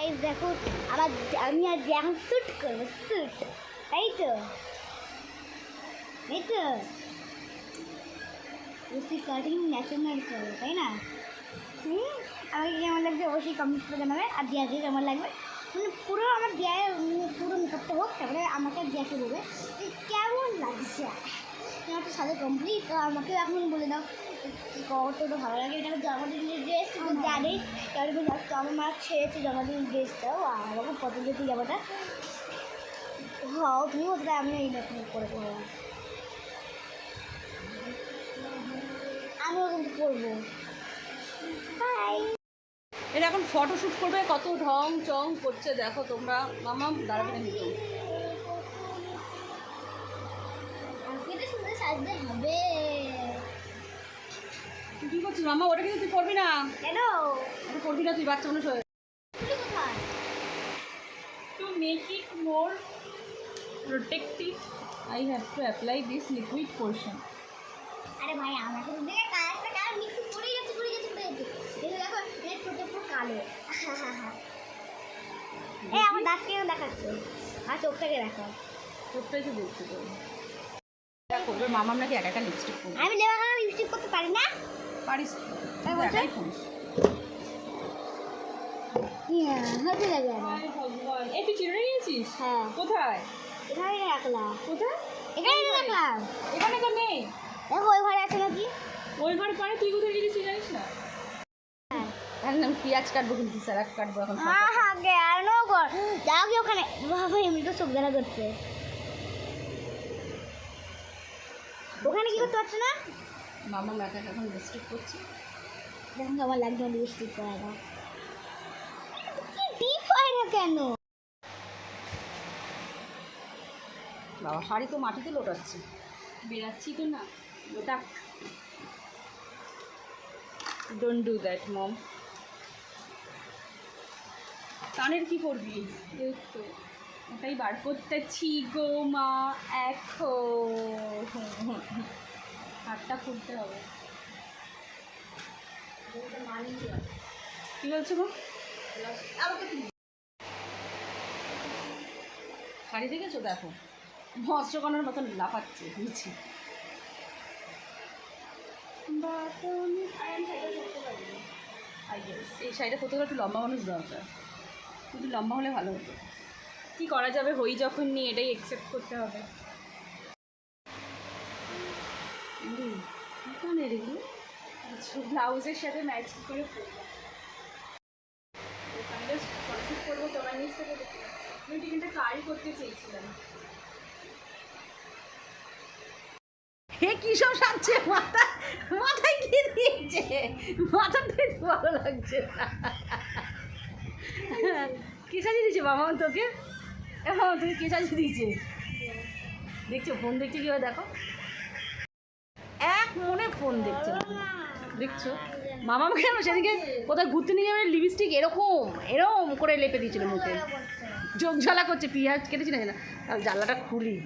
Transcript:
Guys দেখো, আমার আমি আজ এখন শ্যুট করব শ্যুট তাই তো? এই তো? বুঝতে কাটিং ন্যাশনাল করব, তাই না? হুম, আমাকে কেমন লাগছে অবশ্যই কমেন্ট করে জানাবে, আর দিয়াকে কেমন লাগবে। মানে পুরো আমার দেয় পুরো মেকআপটা হোক, তারপরে আমাকে দিয়াকে বলবে কেমন লাগছে? আমার তো সাথে কমপ্লিট তো আমাকে এখন বলে দাও কতটা ভালো লাগে এটা আমার জন্মদিনের ড্রেস তুমি জানি তো আমার মা ছেড়েছে জন্মদিনের ড্রেসটাও আর আমাকে কত যেতে জামাটা। হ্যাঁ তুমি ওটা আমি এই রকম করে করব আমি ওরকম করব। বাই এটা এখন ফটো শ্যুট করবে কত ঢং চং করছে দেখো তোমরা। মামা দাঁড়াবে না কিন্তু আমাকে তো সুন্দর সাজতে হবে। তুই কী করছিস মামা ওটা কিন্তু তুই করবি না। কেন? ওটা করবি না তুই বাচ্চা মানুষ হয়ে। To make it more protective I have to apply this liquid portion আরে ভাই আমার তো দেখে কালারটা কালার মিক্স করে গেছে করে গেছে করে গেছে দেখো দেখো এর ঠোঁটে পুরো কালো। এই আমার দেখাচ্ছে। আর চোখটাকে দেখো তোরটাই তো দেখছি তো। করবে মামাম নাকি একা একা লিপস্টিক করবে আমি লেবা লিপস্টিক করতে পারি না? পারিস তো। তুই তো বলছো? একাই করিস হতে যাবে আমার হায় ভগবান। এই তুই চিরুনি নিয়েছিস? হ্যাঁ। কোথায়? এখানে রাখলাম। কোথায়? এখানে রাখলাম। এখানে তো নেই। দেখো ওই ঘরে আছে নাকি? ওই ঘরে পরে তুই কোথায় গেছিস জানিস না? হ্যাঁ একদম পেঁয়াজ কাটবো কিন্তু স্যালাড কাটবো এখন। আহা কেন কর যাও কি ওখানে। বাবা এমনি তো চোখ দেখা করছে ওখানে কি করতে পারছ না? মামা একা এখন লিপস্টিক করছে। দেখুন আমার লাগবে লিপস্টিক ডিপ হয় না কেন? বাবা শাড়ি তো মাটিতে লোটাচ্ছে। বেরাচ্ছি তো না। লোটাক ডোন্ট ডু দ্যাট মম কানের কি করবি এই তো। ওটাই বার করতেছি গো মা, এখন। হাতটা খুলতে হবে। কি বলছো গো? শাড়ি দেখেছ? দেখো। মৎস্যকণার মতন লাফাচ্ছে guess এই শাড়িটা কোথাও একটু লম্বা মানুষ দরকার। একটু লম্বা হলে ভালো হতো। কি করা যাবে হই যখন নিয়ে এটাই একসেপ্ট করতে হবে। ব্লাউজের সাথে ম্যাচ করে ফটোশ্যুট করব তোমার নিচ থেকে আমি টিফিনটা কারি করতে চেয়েছিলাম। হে কি সব সাজছে? মাথা মাথায় কি দিয়েছে? মাথাটাই ভালো লাগছে না। কি সাজিয়ে দিয়েছে বাবা তোকে? হ্যাঁ তুমি কে সাজিয়ে দিয়েছে? দেখছ ফোন দেখছ কীভাবে? দেখো। এক মনে ফোন দেখছে। দেখছ? মামা কেন সেদিকে কোথায় ঘুরতে নিয়ে যাবে লিপস্টিক এরকম এরকম করে লেপে দিয়েছিল মুখে। চোখ করছে, পিঁয়াজ কেটেছি না জানা জানলাটা খুলি।